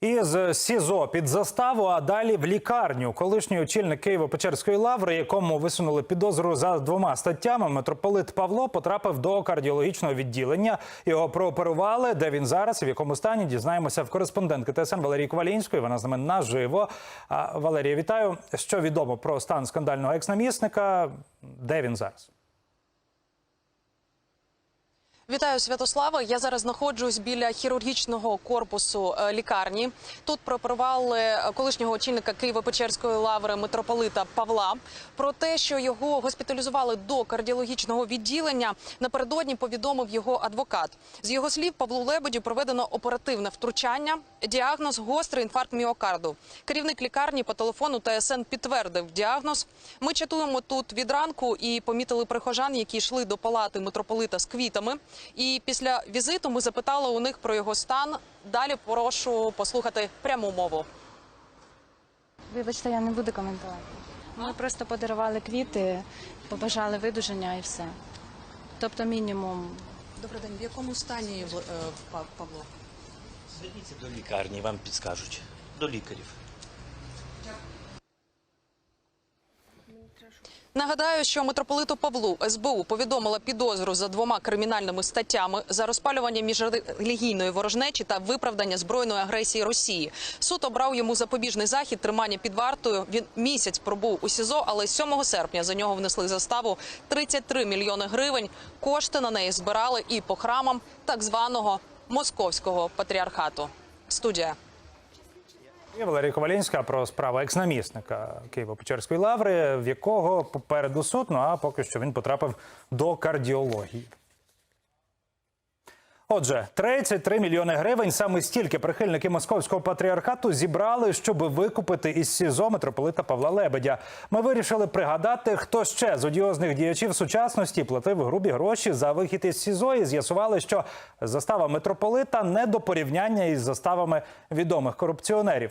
Із СІЗО під заставу, а далі в лікарню. Колишній очільник Києво-Печерської лаври, якому висунули підозру за двома статтями, митрополит Павло потрапив до кардіологічного відділення. Його прооперували. Де він зараз і в якому стані дізнаємося в кореспондентки ТСН Валерії Ковалінської. Вона з нами наживо. Валерія, вітаю. Що відомо про стан скандального екснамісника? Де він зараз? Вітаю Святослава. Я зараз знаходжусь біля хірургічного корпусу е, лікарні. Тут прооперували колишнього очільника Києво-Печерської лаври митрополита Павла. Про те, що його госпіталізували до кардіологічного відділення, напередодні повідомив його адвокат. З його слів, Павлу Лебедю проведено оперативне втручання. Діагноз гострий інфаркт міокарду. Керівник лікарні по телефону ТСН підтвердив діагноз. Ми чатуємо тут від ранку і помітили прихожан, які йшли до палати митрополита з квітами. І після візиту ми запитали у них про його стан. Далі прошу послухати пряму мову. Вибачте, я не буду коментувати. Ми просто подарували квіти, побажали видуження і все. Тобто мінімум. Добрий день. В якому стані Павло? Зверніться до лікарні, вам підскажуть. До лікарів. Нагадаю, що митрополиту Павлу СБУ повідомила підозру за двома кримінальними статтями за розпалювання міжрелігійної ворожнечі та виправдання збройної агресії Росії. Суд обрав йому запобіжний захід тримання під вартою. Він місяць пробув у СІЗО, але 7 серпня за нього внесли заставу 33 мільйони гривень. Кошти на неї збирали і по храмам так званого московського патріархату. Студія. І Валерія Ковалінська про справу екснамісника Києво-Печерської лаври, в якого попереду суд, ну а поки що він потрапив до кардіології. Отже, 33 мільйони гривень саме стільки прихильники московського патріархату зібрали, щоб викупити із СІЗО митрополита Павла Лебедя. Ми вирішили пригадати, хто ще з одіозних діячів сучасності платив грубі гроші за вихід із СІЗО і з'ясували, що застава митрополита не до порівняння із заставами відомих корупціонерів.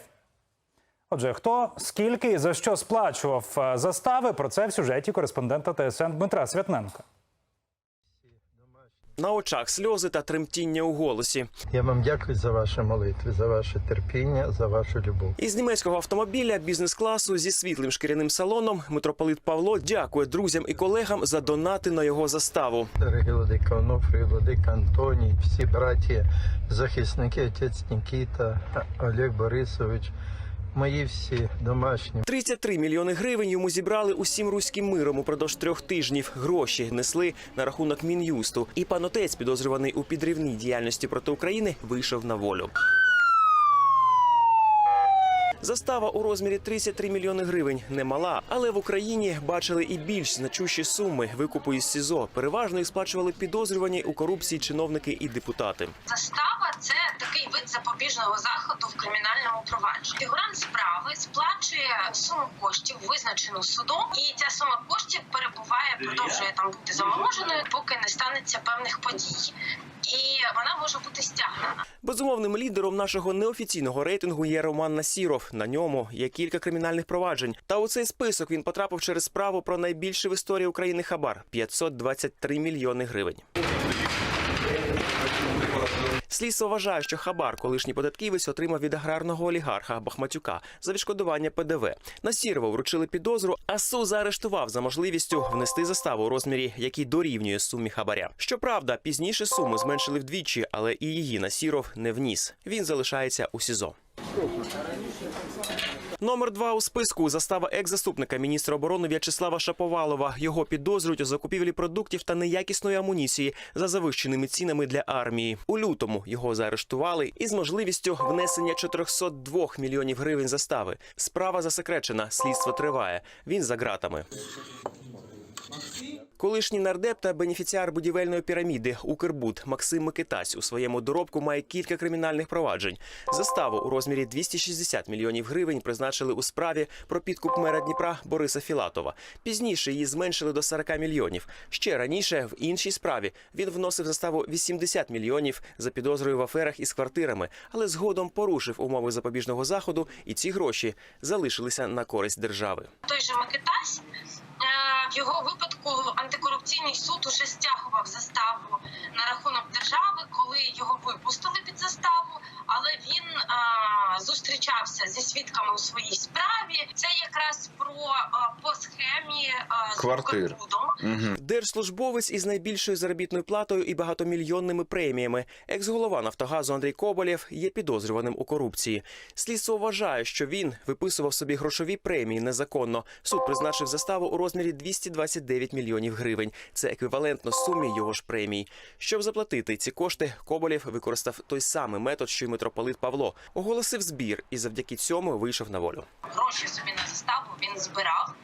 Отже, хто скільки і за що сплачував е, застави? Про це в сюжеті кореспондента ТСН Дмитра Святненка. На очах сльози та тремтіння у голосі. Я вам дякую за ваші молитви, за ваше терпіння, за вашу любов. Із німецького автомобіля бізнес-класу зі світлим шкіряним салоном митрополит Павло дякує друзям і колегам за донати на його заставу. Дорогі владика Онуфрій, владика Антоній, всі браті, захисники, отець Нікіта, Олег Борисович, мої всі домашні. 33 мільйони гривень йому зібрали усім руським миром упродовж трьох тижнів. Гроші несли на рахунок мін'юсту. І пан отець, підозрюваний у підривній діяльності проти України, вийшов на волю. Застава у розмірі 33 мільйони гривень немала, але в Україні бачили і більш значущі суми викупу із СІЗО. Переважно їх сплачували підозрювані у корупції чиновники і депутати. Застава це запобіжного заходу в кримінальному провадженні. Фігурант справи сплачує суму коштів, визначену судом, і ця сума коштів перебуває, продовжує там бути замороженою, поки не станеться певних подій, і вона може бути стягнена. Безумовним лідером нашого неофіційного рейтингу є Роман Насіров. На ньому є кілька кримінальних проваджень. Та у цей список він потрапив через справу про найбільший в історії України хабар 523 мільйони гривень. Слідство вважає, що хабар колишній податківець отримав від аграрного олігарха Бахматюка за відшкодування ПДВ. На Сірова вручили підозру, а СУ заарештував за можливістю внести заставу у розмірі, який дорівнює сумі хабаря. Щоправда, пізніше суму зменшили вдвічі, але і її Насіров не вніс. Він залишається у СІЗО. Номер два у списку застава екс-заступника міністра оборони В'ячеслава Шаповалова. Його підозрюють у закупівлі продуктів та неякісної амуніції за завищеними цінами для армії. У лютому його заарештували із можливістю внесення 402 мільйонів гривень застави. Справа засекречена, слідство триває. Він за ґратами. Колишній нардеп та бенефіціар будівельної піраміди Укрбуд Максим Микитась у своєму доробку має кілька кримінальних проваджень. Заставу у розмірі 260 мільйонів гривень призначили у справі про підкуп мера Дніпра Бориса Філатова. Пізніше її зменшили до 40 мільйонів. Ще раніше в іншій справі він вносив заставу 80 мільйонів за підозрою в аферах із квартирами, але згодом порушив умови запобіжного заходу, і ці гроші залишилися на користь держави. Той же Микитась е, в його випадку антикорупційний суд уже стягував заставу на рахунок держави, коли його випустили під заставу, але він а, зустрічався зі свідками у своїй справі. Це якраз про а, по схемі е, з Квартир. Держслужбовець із найбільшою заробітною платою і багатомільйонними преміями. Екс-голова Нафтогазу Андрій Коболєв є підозрюваним у корупції. Слідство вважає, що він виписував собі грошові премії незаконно. Суд призначив заставу у розмірі 229 мільйонів гривень. Це еквівалентно сумі його ж премій. Щоб заплатити ці кошти, Коболєв використав той самий метод, що й митрополит Павло. Оголосив збір і завдяки цьому вийшов на волю. Гроші собі на заставу він збирав.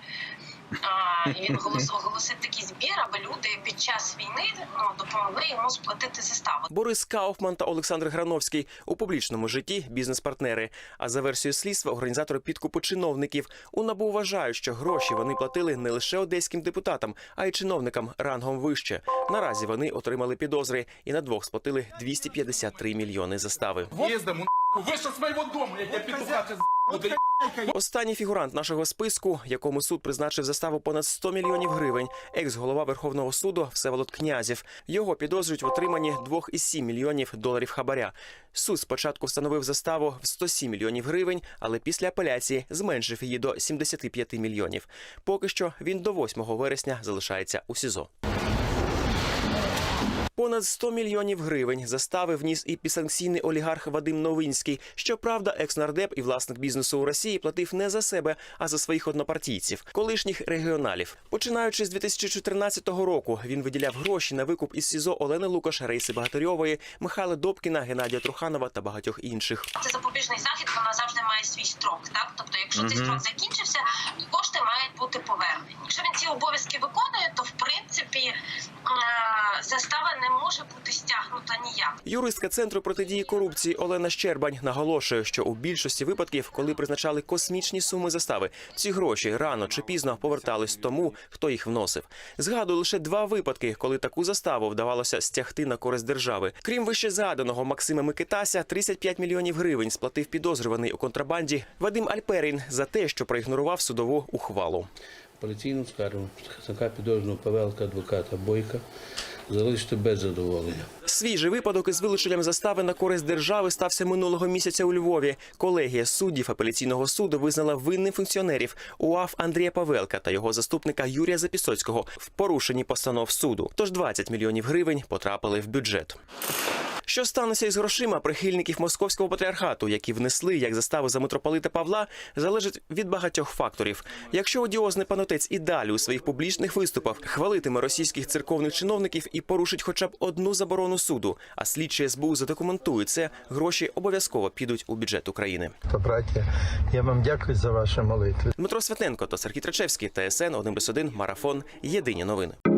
Він голос, оголосив такий збір, аби люди під час війни ну, допомогли йому сплатити заставу. Борис Кауфман та Олександр Грановський у публічному житті бізнес-партнери. А за версією слідства, організатори підкупу чиновників у набу вважають, що гроші вони платили не лише одеським депутатам, а й чиновникам рангом вище. Наразі вони отримали підозри і на двох сплатили 253 мільйони застави. Ездом, вышел с моего дома, я тебя петуха буду Останній фігурант нашого списку, якому суд призначив заставу понад 100 мільйонів гривень, екс-голова Верховного суду Всеволод Князів. Його підозрюють в отриманні 2,7 мільйонів доларів хабаря. Суд спочатку встановив заставу в 107 мільйонів гривень, але після апеляції зменшив її до 75 мільйонів. Поки що він до 8 вересня залишається у СІЗО. Понад 100 мільйонів гривень застави вніс і підсанкційний олігарх Вадим Новинський. Щоправда, екс-нардеп і власник бізнесу у Росії платив не за себе, а за своїх однопартійців, колишніх регіоналів. Починаючи з 2014 року, він виділяв гроші на викуп із СІЗО Олени Лукаш, Рейси Багатарьової, Михайла Добкіна, Геннадія Труханова та багатьох інших. Це запобіжний захід, вона завжди має свій строк. Так, тобто, якщо цей строк закінчився, кошти мають бути повернені. Якщо він ці обов'язки виконує, то в принципі е, застава не може бути стягнута ніяк. Юристка центру протидії корупції Олена Щербань наголошує, що у більшості випадків, коли призначали космічні суми застави, ці гроші рано чи пізно повертались тому, хто їх вносив. Згадую лише два випадки, коли таку заставу вдавалося стягти на користь держави. Крім вище згаданого Максима Микитася, 35 мільйонів гривень сплатив підозрюваний у контрабанді Вадим Альперін за те, що проігнорував судову ухвалу. Апеляційну скаргу захисника підозрюваного Павелка адвоката Бойка залишити без задоволення. Свіжий випадок із вилученням застави на користь держави стався минулого місяця у Львові. Колегія суддів апеляційного суду визнала винним функціонерів УАФ Андрія Павелка та його заступника Юрія Запісоцького в порушенні постанов суду. Тож 20 мільйонів гривень потрапили в бюджет. Що станеться із грошима прихильників московського патріархату, які внесли як заставу за митрополита Павла, залежить від багатьох факторів. Якщо одіозний панотець і далі у своїх публічних виступах хвалитиме російських церковних чиновників і порушить хоча б одну заборону суду, а слідчі СБУ задокументують це, гроші обов'язково підуть у бюджет України. То, браття, я вам дякую за ваші молитви. Дмитро Святенко та Сергій Трачевський, ТСН 1+,1, Марафон. Єдині новини.